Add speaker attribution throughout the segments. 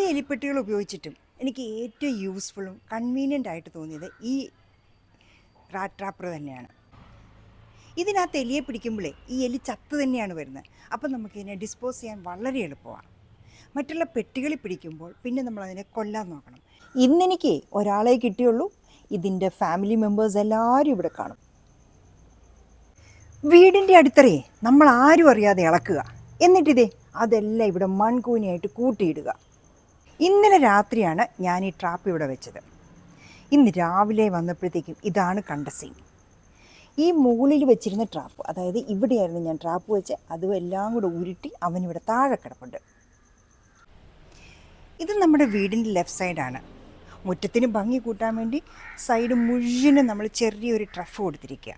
Speaker 1: എലിപ്പെട്ടികൾ ഉപയോഗിച്ചിട്ടും എനിക്ക് ഏറ്റവും യൂസ്ഫുള്ളും കൺവീനിയന്റ് ആയിട്ട് തോന്നിയത് ഈ റാറ്റ് ട്രാപ്പർ തന്നെയാണ്. ഇതിനകത്ത് എലിയെ പിടിക്കുമ്പോഴേ ഈ എലി ചത്ത് തന്നെയാണ് വരുന്നത്. അപ്പം നമുക്കിതിനെ ഡിസ്പോസ് ചെയ്യാൻ വളരെ എളുപ്പമാണ്. മറ്റുള്ള പെട്ടികളിൽ പിടിക്കുമ്പോൾ പിന്നെ നമ്മൾ അതിനെ കൊല്ലാൻ നോക്കണം. ഇന്നെനിക്ക് ഒരാളെ കിട്ടിയുള്ളൂ. ഇതിന്റെ ഫാമിലി മെമ്പേഴ്സ് എല്ലാവരും ഇവിടെ കാണും. വീടിന്റെ അടിത്തറയെ നമ്മൾ ആരും അറിയാതെ ഇളക്കുക. എന്നിട്ടിതേ അതെല്ലാം ഇവിടെ മൺകൂനിയായിട്ട് കൂട്ടിയിടുക. ഇന്നലെ രാത്രിയാണ് ഞാൻ ഈ ട്രാപ്പ് ഇവിടെ വെച്ചത്. ഇന്ന് രാവിലെ വന്നപ്പോഴത്തേക്കും ഇതാണ് കണ്ട സീൻ ഈ മുകളിൽ വെച്ചിരുന്ന ട്രാപ്പ് അതായത് ഇവിടെയായിരുന്നു ഞാൻ ട്രാപ്പ് വെച്ച് അതും എല്ലാം കൂടെ ഉരുട്ടി അവനിവിടെ താഴെ കിടപ്പുണ്ട്. ഇത് നമ്മുടെ വീടിന്റെ ലെഫ്റ്റ് സൈഡാണ് മുറ്റത്തിന് ഭംഗി കൂട്ടാൻ വേണ്ടി സൈഡ് മുഴുവനും നമ്മൾ ചെറിയൊരു ട്രഫ് കൊടുത്തിരിക്കുക.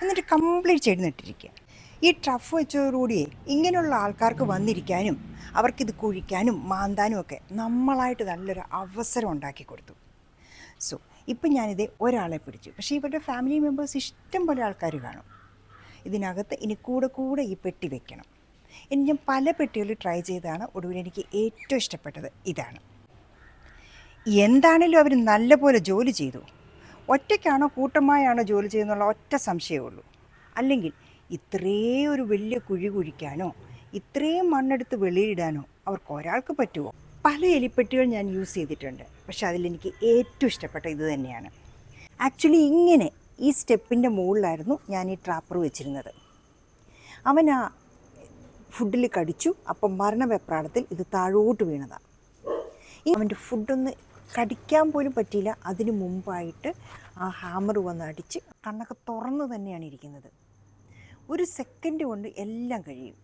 Speaker 1: എന്നിട്ട് കംപ്ലീറ്റ് ചെടി നട്ടിരിക്കുക. ഈ ട്രഫ് വെച്ചതോടുകൂടിയേ ഇങ്ങനെയുള്ള ആൾക്കാർക്ക് വന്നിരിക്കാനും അവർക്കിത് കുഴിക്കാനും മാന്താനും ഒക്കെ നമ്മളായിട്ട് നല്ലൊരു അവസരം ഉണ്ടാക്കി കൊടുത്തു. സോ ഇപ്പം ഞാനിത് ഒരാളെ പിടിച്ചു. പക്ഷേ ഇവരുടെ ഫാമിലി മെമ്പേഴ്സ് ഇഷ്ടം പോലെ ആൾക്കാർ കാണും. ഇതിനകത്ത് ഇനി കൂടെ കൂടെ ഈ പെട്ടി വെക്കണം. ഇനി ഞാൻ പല പെട്ടികളിൽ ട്രൈ ചെയ്താണ് ഒടുവിൽ എനിക്ക് ഏറ്റവും ഇഷ്ടപ്പെട്ടത് ഇതാണ്. എന്താണേലും അവർ നല്ലപോലെ ജോലി ചെയ്തു. ഒറ്റയ്ക്കാണോ കൂട്ടമായാണോ ജോലി ചെയ്യുന്നുള്ള ഒറ്റ സംശയമേ ഉള്ളൂ. അല്ലെങ്കിൽ ഇത്രയും ഒരു വലിയ കുഴി കുഴിക്കാനോ ഇത്രയും മണ്ണെടുത്ത് വെളിയിടാനോ അവർക്ക് ഒരാൾക്ക് പറ്റുമോ? പല എലിപ്പെട്ടികൾ ഞാൻ യൂസ് ചെയ്തിട്ടുണ്ട്. പക്ഷെ അതിലെനിക്ക് ഏറ്റവും ഇഷ്ടപ്പെട്ട ഇത് തന്നെയാണ്. ആക്ച്വലി ഇങ്ങനെ ഈ സ്റ്റെപ്പിന്റെ മുകളിലായിരുന്നു ഞാൻ ഈ ട്രാപ്പർ വെച്ചിരുന്നത്. അവൻ ആ ഫുഡിൽ കടിച്ചു. അപ്പം മരണവെപ്രാളത്തിൽ ഇത് താഴോട്ട് വീണതാണ് ഈ അവന്റെ ഫുഡൊന്ന് കടിക്കാൻ പോലും പറ്റിയില്ല. അതിന് മുമ്പായിട്ട് ആ ഹാമർ വന്ന് അടിച്ച് കണ്ണൊക്കെ തുറന്ന് തന്നെയാണ് ഇരിക്കുന്നത്. ഒരു സെക്കൻഡ് കൊണ്ട് എല്ലാം കഴിയും.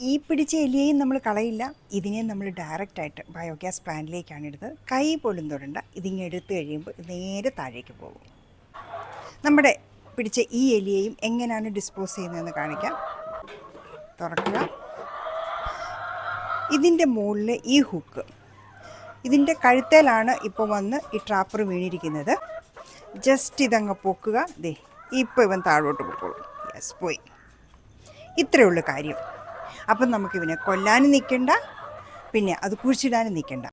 Speaker 1: ഈ പിടിച്ച എലിയെയും നമ്മൾ കളയില്ല. ഇതിനെ നമ്മൾ ഡയറക്റ്റായിട്ട് ബയോഗ്യാസ് പ്ലാന്റിലേക്കാണ് എടുത്തത് കൈ പോലും തൊടണ്ട. ഇതിങ്ങനെ എടുത്തു കഴിയുമ്പോൾ നേരെ താഴേക്ക് പോകും. നമ്മുടെ പിടിച്ച ഈ എലിയെയും എങ്ങനെയാണ് ഡിസ്പോസ് ചെയ്യുന്നതെന്ന് കാണിക്കാം. തുറക്കുക. ഇതിന്റെ മുകളിൽ ഈ ഹുക്ക് ഇതിന്റെ കഴുത്തേലാണ് ഇപ്പോൾ വന്ന് ഈ ട്രാപ്പർ വീണിരിക്കുന്നത്. ജസ്റ്റ് ഇതങ്ങ് പൊക്കുക. ദേ ഇപ്പോൾ ഇവൻ താഴോട്ട് പോയി യെസ് പോയി. ഇത്രയേ ഉള്ളൂ കാര്യം. അപ്പം നമുക്കിവനെ കൊല്ലാനും നിൽക്കണ്ട പിന്നെ അത് കുഴിച്ചിടാനും നിൽക്കണ്ട.